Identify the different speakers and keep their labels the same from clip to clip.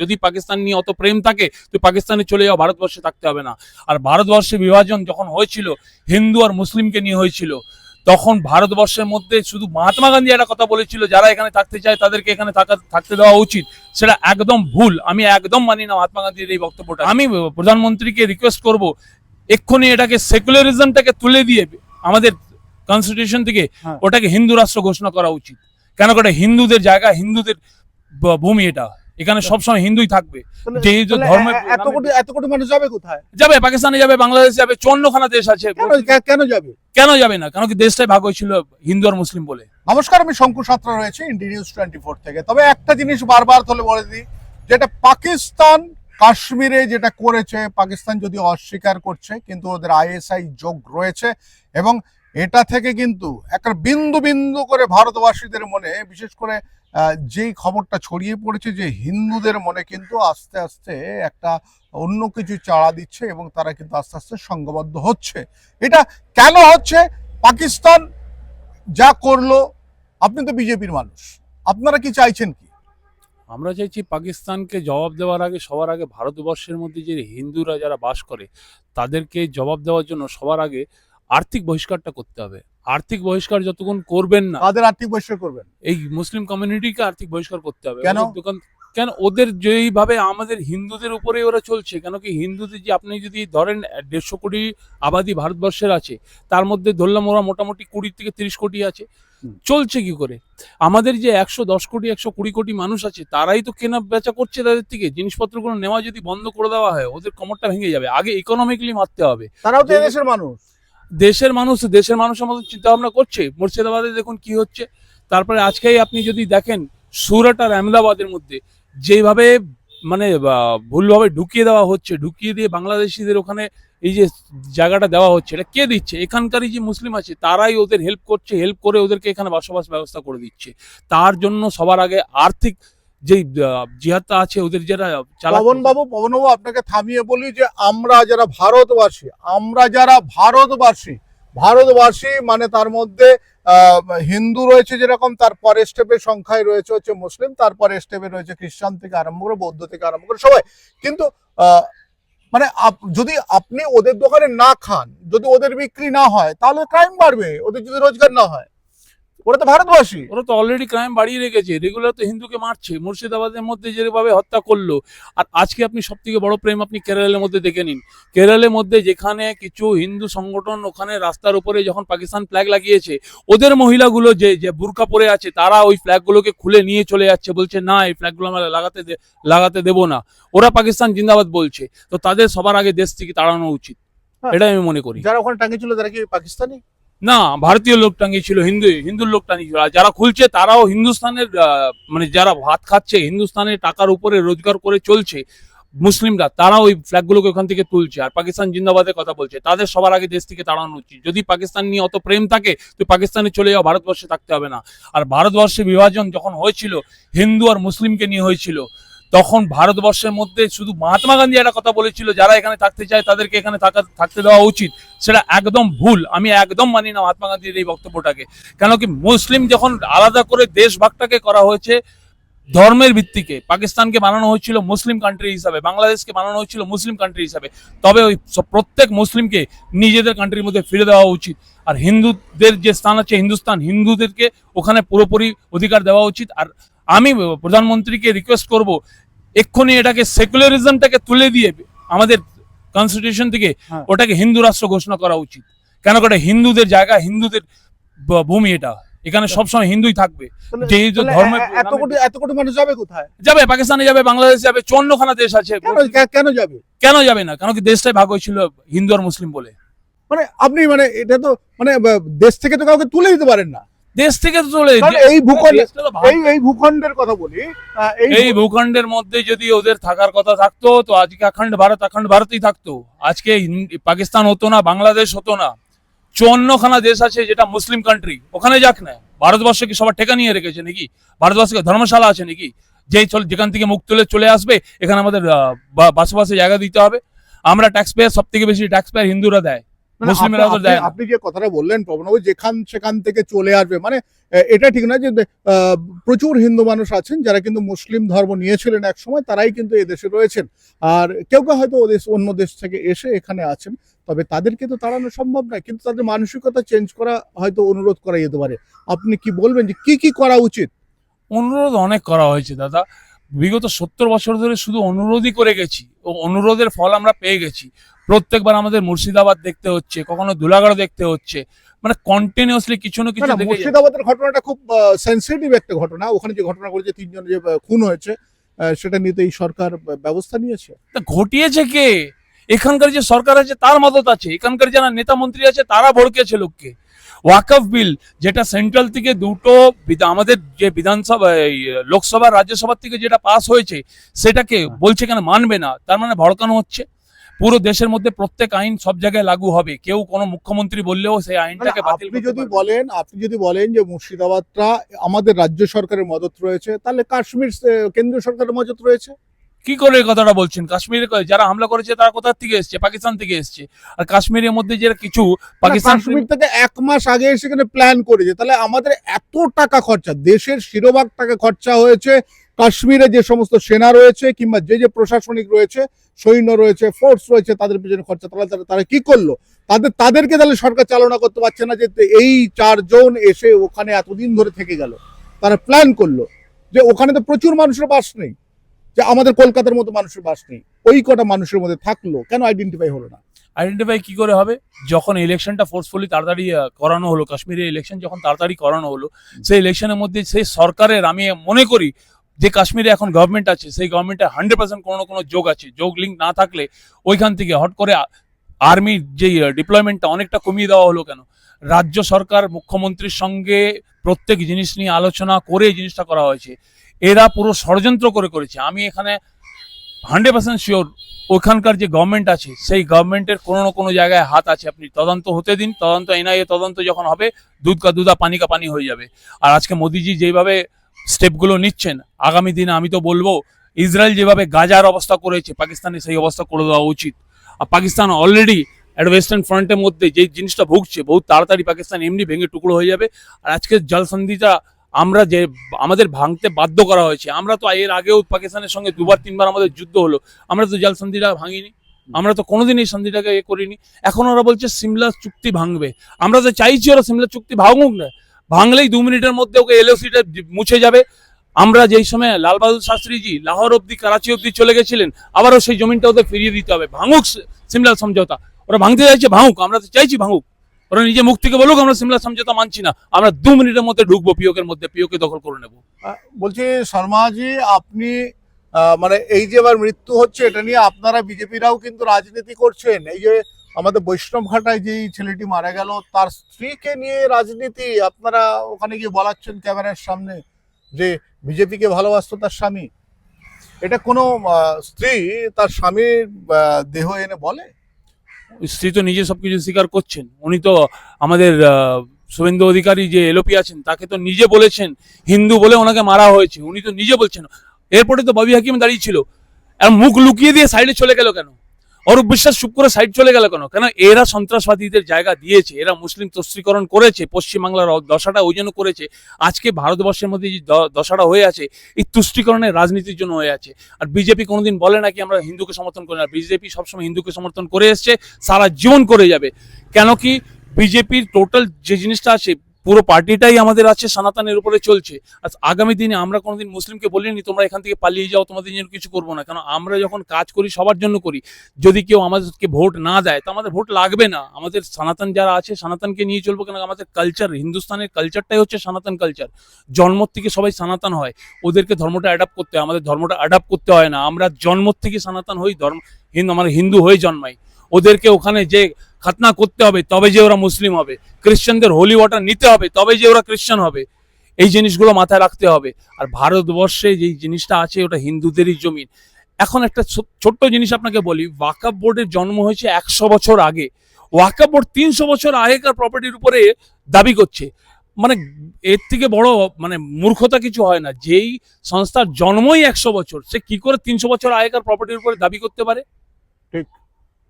Speaker 1: যদি পাকিস্তান নিয়ে অত প্রেম থাকে তো পাকিস্তানে চলে যাও ভারতবর্ষে থাকতে হবে না। আর ভারতবর্ষে বিভাজন যখন হয়েছিল হিন্দু আর মুসলিমকে নিয়ে হয়েছিল তখন ভারতবর্ষের মধ্যে শুধু মহাত্মা গান্ধী একটা কথা বলেছিল যারা এখানে থাকতে চায় তাদেরকে এখানে থাকা থাকতে দেওয়া উচিত। সেটা একদম ভুল। আমি একদম মানি না মহাত্মা গান্ধীর এই বক্তব্যটা। আমি প্রধানমন্ত্রীকে রিকোয়েস্ট করব এক্ষুনি এটাকে সেকুলারিজমটাকে তুলে দিয়ে আমাদের কনস্টিটিউশন থেকে
Speaker 2: হ্যাঁ।
Speaker 1: ওটাকে হিন্দু রাষ্ট্র ঘোষণা করা উচিত। কেন? করে হিন্দুদের জায়গা হিন্দুদের ভূমি এটা। এখানে সবসময় হিন্দুই থাকবে।
Speaker 2: তাহলে- তাহলে এত কোটি এত কোটি মানুষ যাবে কোথায়?
Speaker 1: যাবে পাকিস্তানে যাবে বাংলাদেশ যাবে চুয়ান্নখানা দেশ আছে।
Speaker 2: কেন যাবে?
Speaker 1: কেন যাবে না? কেন কি দেশটাই ভাগ হয়েছিল হিন্দু আর মুসলিম বলে?
Speaker 2: নমস্কার আমি শঙ্কু সাত্রা রয়েছে ইন্ডি নিউজ টোয়েন্টি ফোর থেকে। তবে একটা জিনিস বারবার তোলে বলে দিই যেটা পাকিস্তান কাশ্মীরে যেটা করেছে পাকিস্তান যদি অস্বীকার করছে কিন্তু ওদের আইএসআই যোগ রয়েছে এবং এটা থেকে কিন্তু একটা বিন্দু বিন্দু করে ভারতবাসীদের মনে, বিশেষ করে যেই খবরটা ছড়িয়ে পড়েছে যে হিন্দুদের মনে কিন্তু আস্তে আস্তে একটা অন্য কিছু চাড়া দিচ্ছে এবং তারা কিন্তু আস্তে আস্তে সংঘবদ্ধ হচ্ছে। এটা কেন হচ্ছে? পাকিস্তান যা করল, আপনি তো বিজেপির মানুষ। আপনারা কি চাইছেন কি?
Speaker 1: আমরা চাইছি পাকিস্তানকে জবাব দেওয়ার আগে, সবার আগে ভারতবর্ষের মধ্যে যে হিন্দুরা যারা বাস করে, তাদেরকে জবাব দেওয়ার জন্য সবার আগে আর্থিক বহিষ্কারটা করতে হবে। আর্থিক বহিষ্কার যতক্ষণ করবেন না
Speaker 2: কাদের আর্থিক বহিষ্কার করবেন?
Speaker 1: এই মুসলিম কমিউনিটিকে আর্থিক বহিষ্কার করতে হবে।
Speaker 2: কেন?
Speaker 1: দোকান কেন? ওদের যেইভাবে আমাদের হিন্দুদের উপরে ওরা চলছে কেন কি হিন্দুদের যে আপনি যদি ধরেন দেড়শো কোটি আবাদি ভারতবর্ষের আছে তার মধ্যে ধরলাম ওরা মোটামুটি কুড়ি থেকে তিরিশ কোটি আছে। চলছে কি করে? আমাদের যে একশো দশ কোটি একশো কুড়ি কোটি মানুষ আছে তারাই তো কেনা বেচা করছে তাদের থেকে। জিনিসপত্রগুলো নেওয়া যদি বন্ধ করে দেওয়া হয় ওদের কমরটা ভেঙে যাবে। আগে ইকোনমিকলি মারতে হবে।
Speaker 2: তারাও তো এদেশের মানুষ।
Speaker 1: দেশের মানুষ, দেশের মানুষের মতো চিন্তা ভাবনা করছে। মুর্শিদাবাদে দেখুন কি হচ্ছে। তারপরে আজকেই আপনি যদি দেখেন, সুরাট আর আহমেদাবাদের মধ্যে যেভাবে মানে ভুলভাবে ঢুকিয়ে দেওয়া হচ্ছে, ঢুকিয়ে দিয়ে বাংলাদেশিদের ওখানে এই যে জায়গাটা দেওয়া হচ্ছে, এটা কে দিচ্ছে? এখানকারই যে মুসলিম আছে, তারাই ওদের হেল্প করছে হেল্প করে ওদেরকে এখানে বসবাস ব্যবস্থা করে দিচ্ছে। তার জন্য সবার আগে আর্থিক যে জিহাদটা আছে, ওদের যারা
Speaker 2: পবন বাবু পবন বাবু আপনাকে থামিয়ে বলি যে, আমরা যারা ভারতবাসী, আমরা যারা ভারতবাসী ভারতবাসী মানে তার মধ্যে হিন্দু রয়েছে যেরকম তারপরে স্টেপের সংখ্যায় রয়েছে হচ্ছে মুসলিম তারপরে স্টেপে রয়েছে খ্রিস্টান থেকে আরম্ভ করে বৌদ্ধ থেকে আরম্ভ করে সবাই। কিন্তু মানে যদি আপনি ওদের দোকানে না খান, যদি ওদের বিক্রি না হয়, তাহলে ক্রাইম বাড়বে, ওদের যদি রোজগার না হয়। ওরা তো ভারতবাসী।
Speaker 1: ওরা তো অলরেডি ক্রাইম বাড়িয়ে রেখেছে রেগুলার তো হিন্দুকে মারছে মুর্শিদাবাদের মধ্যে যেভাবে হত্যা করল। আর আজকে আপনি সব থেকে বড় প্রেম আপনি কেরালের মধ্যে দেখে নিন। কেরালের মধ্যে যেখানে কিছু হিন্দু সংগঠন ওখানে রাস্তার উপরে যখন পাকিস্তান ফ্ল্যাগ লাগিয়েছে ওদের মহিলাগুলো যে যে বুরকা পরে আছে তারা ওই ফ্ল্যাগগুলোকে খুলে নিয়ে চলে যাচ্ছে বলছে না এই ফ্ল্যাগগুলো আমরা লাগাতে লাগাতে দেবো না। ওরা পাকিস্তান জিন্দাবাদ বলছে। তো তাদের সবার আগে দেশ থেকে তাড়ানো উচিত।
Speaker 2: হ্যাঁ।
Speaker 1: এটাই আমি মনে করি।
Speaker 2: যারা ওখানে টাঙিয়েছিল তারা কি পাকিস্তানি?
Speaker 1: না, ভারতীয় লোক টাঙিয়েছিল হিন্দু, হিন্দুর লোক টাঙিয়েছিল আর যারা খুলছে, তারাও হিন্দুস্তানের মানে যারা ভাত খাচ্ছে, হিন্দুস্তানের টাকার উপরে রোজগার করে চলছে, মুসলিমরা, তারা ওই ফ্ল্যাগগুলোকে ওখান থেকে তুলছে। আর পাকিস্তান জিন্দাবাদের কথা বলছে। তাদের সবার আগে দেশ থেকে তাড়ানো উচিত। যদি পাকিস্তান নিয়ে অত প্রেম থাকে, তো পাকিস্তানে চলে যাও ভারতবর্ষে থাকতে হবে না। আর ভারতবর্ষে বিভাজন যখন হয়েছিল, হিন্দু আর মুসলিমকে নিয়ে হয়েছিল তখন ভারতবর্ষের মধ্যে শুধু মহাত্মা গান্ধী একটা কথা বলেছিল, যারা এখানে থাকতে চায় তাদেরকে এখানে থাকা, থাকতে দেওয়া উচিত। সেটা একদম ভুল। আমি একদম মানি না মহাত্মা গান্ধীর এই বক্তব্যটাকে। কেন কি মুসলিম যখন আলাদা করে দেশ ভাগটাকে করা হয়েছে, ধর্মের ভিত্তিকে, পাকিস্তানকে বানানো হয়েছিল মুসলিম কান্ট্রি হিসাবে, বাংলাদেশকে বানানো হয়েছিল মুসলিম কান্ট্রি হিসাবে, তবে ওই প্রত্যেক মুসলিমকে নিজেদের কান্ট্রির মধ্যে ফিরে দেওয়া উচিত। আর হিন্দুদের যে স্থান আছে হিন্দুস্তান হিন্দুদেরকে ওখানে পুরোপুরি অধিকার দেওয়া উচিত। আর আমি প্রধানমন্ত্রীকে রিকোয়েস্ট করব এক্ষুনি এটাকে সেকুলারিজমটাকে তুলে দিয়ে আমাদের কনস্টিটিউশন থেকে
Speaker 2: হ্যাঁ।
Speaker 1: ওটাকে হিন্দু রাষ্ট্র ঘোষণা করা উচিত। কেন করে হিন্দুদের জায়গা হিন্দুদের ভূমি এটা। এখানে সবসময় হিন্দুই থাকবে।
Speaker 2: এত কোটি এত কোটি মানুষ যাবে কোথায়?
Speaker 1: যাবে পাকিস্তানে যাবে বাংলাদেশ যাবে চুয়ান্নখানা দেশ আছে।
Speaker 2: কেন যাবে?
Speaker 1: কেন যাবে না? কেন কি দেশটাই ভাগ হয়েছিল হিন্দু আর মুসলিম বলে?
Speaker 2: মানে আপনি মানে এটা তো মানে দেশ থেকে তো কাউকে তুলে দিতে পারেন না।
Speaker 1: দেশ থেকে তো চলে
Speaker 2: এই ভূখণ্ড এই এই ভূখণ্ডের কথা বলি এই
Speaker 1: ভূখণ্ডের মধ্যে যদি ওদের থাকার কথা থাকতো তো আজকে অখণ্ড ভারত অখণ্ড ভারতই থাকতো। আজকে পাকিস্তান হতো না বাংলাদেশ হতো না। চুয়ান্নখানা দেশ আছে যেটা মুসলিম কান্ট্রি ওখানে যাক না। ভারতবর্ষে কি সবার টেকা নিয়ে রেখেছে নাকি? ভারতবর্ষে কি ধর্মশালা আছে নাকি? যেই চল যেখান থেকে মুখ তুলে চলে আসবে এখানে আমাদের বাসবাসে জায়গা দিতে হবে। আমরা ট্যাক্স পেয়ার সব থেকে বেশি ট্যাক্স পেয়ার হিন্দুরা দেয়। মুসলিমেরা তো
Speaker 2: আপনি-
Speaker 1: দেয়
Speaker 2: আপনি যে কথাটা বললেন প্রবণবাবু যেখান সেখান থেকে চলে আসবে মানে এটা ঠিক না যে প্রচুর হিন্দু মানুষ আছেন যারা কিন্তু মুসলিম ধর্ম নিয়েছিলেন এক সময় তারাই কিন্তু এদেশে রয়েছেন। আর কেউ কেউ হয়তো ওদেশ অন্য দেশ থেকে এসে এখানে আছেন তবে তাদেরকে তো তাড়ানো সম্ভব নয় কিন্তু তাদের মানসিকতা চেঞ্জ করা হয়তো অনুরোধ করা যেতে পারে। আপনি কি বলবেন যে কি কি করা উচিত?
Speaker 1: অনুরোধ অনেক করা হয়েছে দাদা। বিগত সত্তর বছর ধরে শুধু অনুরোধই করে গেছি ও অনুরোধের ফল আমরা পেয়ে গেছি। প্রত্যেকবার আমাদের মুর্শিদাবাদ দেখতে হচ্ছে কখনো ধুলাগড় দেখতে হচ্ছে মানে কন্টিনিউসলি কিছু না কিছু
Speaker 2: মুর্শিদাবাদের ঘটনাটা খুব সেন্সিটিভ একটা ঘটনা। ওখানে যে ঘটনা করেছে তিনজন যে খুন হয়েছে সেটা নিয়ে এই সরকার ব্যবস্থা নিয়েছে।
Speaker 1: ঘটিয়েছে কে? এখানকার যে সরকার আছে তার মদত আছে। এখানকার যারা নেতা মন্ত্রী আছে তারা ভড়কেছে লোককে। ওয়াকফ বিল যেটা সেন্ট্রাল থেকে দুটো আমাদের যে বিধানসভা লোকসভা রাজ্যসভা থেকে যেটা পাস হয়েছে সেটাকে বলছে কেন? মানবে না। তার মানে ভড়কানো হচ্ছে। পুরো দেশের মধ্যে প্রত্যেক আইন সব জায়গায় লাগু হবে। কেউ কোনো মুখ্যমন্ত্রী বললেও সেই
Speaker 2: মানে
Speaker 1: আইনটাকে বাতিল
Speaker 2: আপনি
Speaker 1: করতে
Speaker 2: যদি বলেন আপনি যদি বলেন যে মুর্শিদাবাদটা আমাদের রাজ্য সরকারের মদত রয়েছে তাহলে কাশ্মীর কেন্দ্রীয় সরকারের মদত রয়েছে?
Speaker 1: কি করে এই কথাটা বলছেন? কাশ্মীরে যারা হামলা করেছে তারা কোথা থেকে এসছে? পাকিস্তান থেকে এসছে। আর কাশ্মীরের মধ্যে যে কিছু পাকিস্তান
Speaker 2: কাশ্মীর থেকে এক মাস আগে সেখানে প্ল্যান করেছে। তাহলে আমাদের এত টাকা খরচা দেশের শিরোভাগ টাকা খরচা হয়েছে কাশ্মীরে যে সমস্ত সেনা রয়েছে কিংবা যে যে প্রশাসনিক রয়েছে, সৈন্য রয়েছে ফোর্স রয়েছে, তাদের পিছনে খরচা তাহলে তারা- তারা কি করল? তাদের, তাদেরকে তাহলে সরকার চালনা করতে পারছে না যে এই চারজন এসে ওখানে এতদিন ধরে থেকে গেল। তারা প্ল্যান করল যে ওখানে তো প্রচুর মানুষের বাস নেই, যে আমাদের কলকাতার মতো মানুষের বাস নেই। ওই কটা মানুষের মধ্যে থাকল, কেন আইডেন্টিফাই হলো না?
Speaker 1: আইডেন্টিফাই কি করে হবে? যখন ইলেকশনটা ফোর্সফুলি তাড়াতাড়ি করানো হলো কাশ্মীরের ইলেকশন যখন তাড়াতাড়ি করানো হলো, সেই ইলেকশনের মধ্যে সেই সরকারের, আমি মনে করি যে কাশ্মীরে এখন গভর্নমেন্ট আছে, সেই গভর্নমেন্টে হান্ড্রেড পার্সেন্ট কোনো কোনো যোগ আছে। যোগ লিঙ্ক না থাকলে ওইখান থেকে হট করে আর্মির যে ডিপ্লয়মেন্টটা অনেকটা কমিয়ে দেওয়া হলো কেন? রাজ্য সরকার, মুখ্যমন্ত্রীর সঙ্গে প্রত্যেক জিনিস নিয়ে আলোচনা করে জিনিসটা করা হয়েছে। এরা পুরো ষড়যন্ত্র করে করেছে। আমি এখানে হান্ড্রেড পার্সেন্ট শিওর ওখানকার যে গভর্নমেন্ট আছে, সেই গভর্নমেন্টের কোনো না কোনো জায়গায় হাত আছে। আপনি তদন্ত হতে দিন, তদন্ত, এনআইএ তদন্ত যখন হবে, দুধ কা দুধা পানি কা পানি হয়ে যাবে। আর আজকে মোদিজি যেভাবে স্টেপগুলো নিচ্ছেন। আগামী দিনে আমি তো বলব, ইসরায়েল যেভাবে গাজার অবস্থা করেছে পাকিস্তানে সেই অবস্থা করে দেওয়া উচিত। আর পাকিস্তান অলরেডি একটা ওয়েস্টার্ন ফ্রন্টের মধ্যে যে জিনিসটা ভুগছে, বহু তাড়াতাড়ি পাকিস্তান এমনি ভেঙে টুকরো হয়ে যাবে। আর আজকে জলসন্ধিটা আমরা যে, আমাদের ভাঙতে বাধ্য করা হয়েছে, আমরা তো এর আগেও পাকিস্তানের সঙ্গে দুবার, তিনবার আমাদের যুদ্ধ হলো। আমরা তো জল সন্ধিটা ভাঙিনি, আমরা তো কোনোদিন এই সন্ধিটাকে এ করিনি। এখন ওরা বলছে, সিমলা চুক্তি ভাঙবে। আমরা তো চাইছি ওরা সিমলা চুক্তি ভাঙুক না। ভাঙলেই দু মিনিটের মধ্যে ওকে এলওসিটা মুছে যাবে। আমরা যেই সময় লাল বাহাদুর শাস্ত্রীজি লাহোর অব্দি করাচি অব্দি চলে গেছিলেন, আবারও সেই জমিনটা ওদের ফিরিয়ে দিতে হবে। ভাঙুক সিমলা সমঝোতা। ওরা ভাঙতে চাইছে, ভাঙুক, আমরা তো চাইছি ভাঙুক। ওরা নিজে মুখ থেকে বলুক, আমরা সিমলা সমঝোতা মানছি না। আমরা দু মিনিটের মধ্যে ঢুকবো, পিওকের মধ্যে, পিওকে দখল করে নেব।
Speaker 2: বলছি শর্মাজি আপনি মানে এই যে এবার মৃত্যু হচ্ছে, এটা নিয়ে আপনারা বিজেপিরাও কিন্তু রাজনীতি করছেন। এই যে আমাদের বৈষ্ণব ঘাটায় যেই ছেলেটি মারা গেল, তার স্ত্রীকে নিয়ে রাজনীতি, আপনারা ওখানে গিয়ে বলাচ্ছেন ক্যামেরার সামনে যে বিজেপিকে ভালোবাসতো তার স্বামী। এটা কোনো স্ত্রী তার স্বামীর দেহ এনে বলে?
Speaker 1: স্ত্রী তো নিজে সবকিছু স্বীকার করছেন। উনি তো আমাদের শুভেন্দু অধিকারী যে এলোপি আছেন, তাকে তো নিজে বলেছেন, হিন্দু বলে ওনাকে মারা হয়েছে। উনি তো নিজে বলছেন। এরপরে তো ববি হাকিম দাঁড়িয়ে ছিল। আর মুখ লুকিয়ে দিয়ে সাইডে চলে গেল কেন? অরূপ বিশ্বাস চুপ করে সাইড চলে গেল কেন? কেন এরা সন্ত্রাসবাদীদের জায়গা দিয়েছে, এরা মুসলিম তস্ত্রীকরণ করেছে, পশ্চিমবাংলার দশাটা ওই জন্য করেছে। আজকে ভারতবর্ষের মধ্যে যে দশাটা হয়ে আছে, এই তুষ্টিকরণের রাজনীতির জন্য হয়ে আছে। আর বিজেপি কোনোদিন বলে নাকি আমরা হিন্দুকে সমর্থন করি না। বিজেপি সবসময় হিন্দুকে সমর্থন করে এসছে, সারা জীবন করে যাবে। কেন কি বিজেপির টোটাল যে জিনিসটা আছে পুরো পার্টিটাই আমাদের আছে, সনাতনের উপরে চলছে। আর আগামী দিনে আমরা কোনোদিন মুসলিমকে বলিনি, তোমরা এখান থেকে পালিয়ে যাও, তোমাদের জন্য কিছু করব না। কেন আমরা যখন কাজ করি, সবার জন্য করি। যদি কেউ আমাদেরকে ভোট না দেয়, তো আমাদের ভোট লাগবে না। আমাদের সনাতন যারা আছে, সনাতনকে নিয়ে চলবো কেন? আমাদের কালচার হিন্দুস্তানের কালচারটাই হচ্ছে সনাতন কালচার জন্ম থেকে সবাই সনাতন হয়। ওদেরকে ধর্মটা অ্যাডাপ্ট করতে হয়, আমাদের ধর্মটা অ্যাডাপ্ট করতে হয় না। আমরা জন্ম থেকে সনাতন হই, ধর্ম হিন্দু আমরা হিন্দু হয়ে জন্মাই। ওদেরকে ওখানে যে খাতনা করতে হবে, তবে যে ওরা মুসলিম হবে। খ্রিশ্চানদের হোলি ওয়াটার নিতে হবে, তবে যে ওরা খ্রিশ্চান হবে। এই জিনিসগুলো মাথায় রাখতে হবে। আর ভারতবর্ষে যে জিনিসটা আছে, ওটা হিন্দুদেরই জমিন। এখন একটা ছোট্ট জিনিস আপনাকে বলি, ওয়াকাব বোর্ডের জন্ম হয়েছে একশো বছর আগে। ওয়াকাব বোর্ড তিনশো বছর আগেকার প্রপার্টির উপরে দাবি করছে। মানে এর থেকে বড় মানে মূর্খতা কিছু হয় না। যেই সংস্থার জন্মই একশো বছর, সে কি করে তিনশো বছর আগেকার প্রপার্টির উপরে দাবি করতে পারে?
Speaker 2: ঠিক।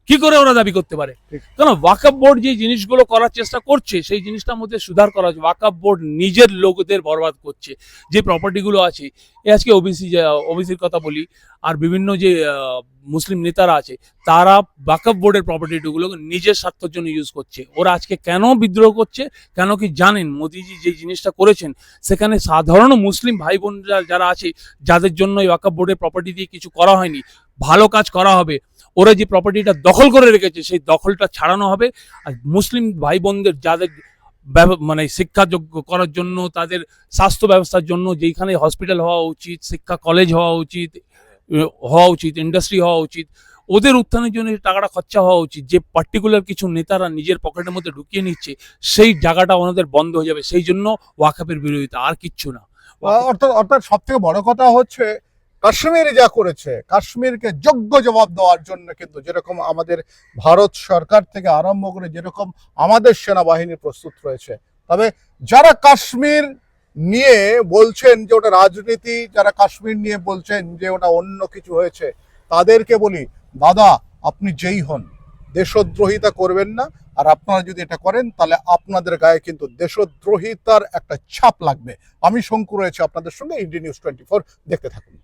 Speaker 1: কি করে ওরা দাবি করতে পারে? কেন ওয়াকআপ বোর্ড যে জিনিসগুলো করার চেষ্টা করছে সেই জিনিসটার মধ্যে সুধার করা হচ্ছে। ওয়াকআপ বোর্ড নিজের লোকদের বরবাদ করছে। যে প্রপার্টিগুলো আছে এ আজকে ওবিসি ওবিসির কথা বলি আর বিভিন্ন যে মুসলিম নেতারা আছে, তারা ওয়াকাপ বোর্ডের প্রপার্টিগুলো নিজের স্বার্থের জন্য ইউজ করছে। ওরা আজকে কেন বিদ্রোহ করছে, কেন কি জানেন? মোদিজি যে জিনিসটা করেছেন, সেখানে সাধারণ মুসলিম ভাই বোনরা যারা আছে, যাদের জন্য এই ওয়াকাপ বোর্ডের প্রপার্টি দিয়ে কিছু করা হয়নি, ভালো কাজ করা হবে। ওরা যে প্রপার্টিটা দখল করে রেখেছে, সেই দখলটা ছাড়ানো হবে। আর মুসলিম ভাই বোনদের যাদের মানে শিক্ষাযোগ্য করার জন্য, তাদের স্বাস্থ্য ব্যবস্থার জন্য যেখানে হসপিটাল হওয়া উচিত, শিক্ষা কলেজ হওয়া উচিত হওয়া উচিত ইন্ডাস্ট্রি হওয়া উচিত। ওদের উত্থানের জন্য টাকাটা খরচা হওয়া উচিত, যে পার্টিকুলার কিছু নেতারা নিজের পকেটের মধ্যে ঢুকিয়ে নিচ্ছে, সেই জায়গাটা ওনাদের বন্ধ হয়ে যাবে। সেই জন্য ওয়াকাপের বিরোধিতা, আর কিচ্ছু না।
Speaker 2: অর্থাৎ অর্থাৎ সব থেকে বড় কথা হচ্ছে, কাশ্মীর যা করেছে, কাশ্মীরকে যোগ্য জবাব দেওয়ার জন্য কিন্তু যেরকম আমাদের ভারত সরকার থেকে আরম্ভ করে যেরকম আমাদের সেনাবাহিনী প্রস্তুত রয়েছে, তবে যারা কাশ্মীর নিয়ে বলছেন যে ওটা রাজনীতি, যারা কাশ্মীর নিয়ে বলছেন যে ওটা অন্য কিছু হয়েছে, তাদেরকে বলি, দাদা, আপনি যেই হন, দেশদ্রোহিতা করবেন না। আর আপনারা যদি এটা করেন, তাহলে আপনাদের গায়ে কিন্তু দেশদ্রোহিতার একটা ছাপ লাগবে। আমি শঙ্কু রয়েছে আপনাদের সঙ্গে ইন্ডিয়া নিউজ টোয়েন্টি ফোর, দেখতে থাকুন।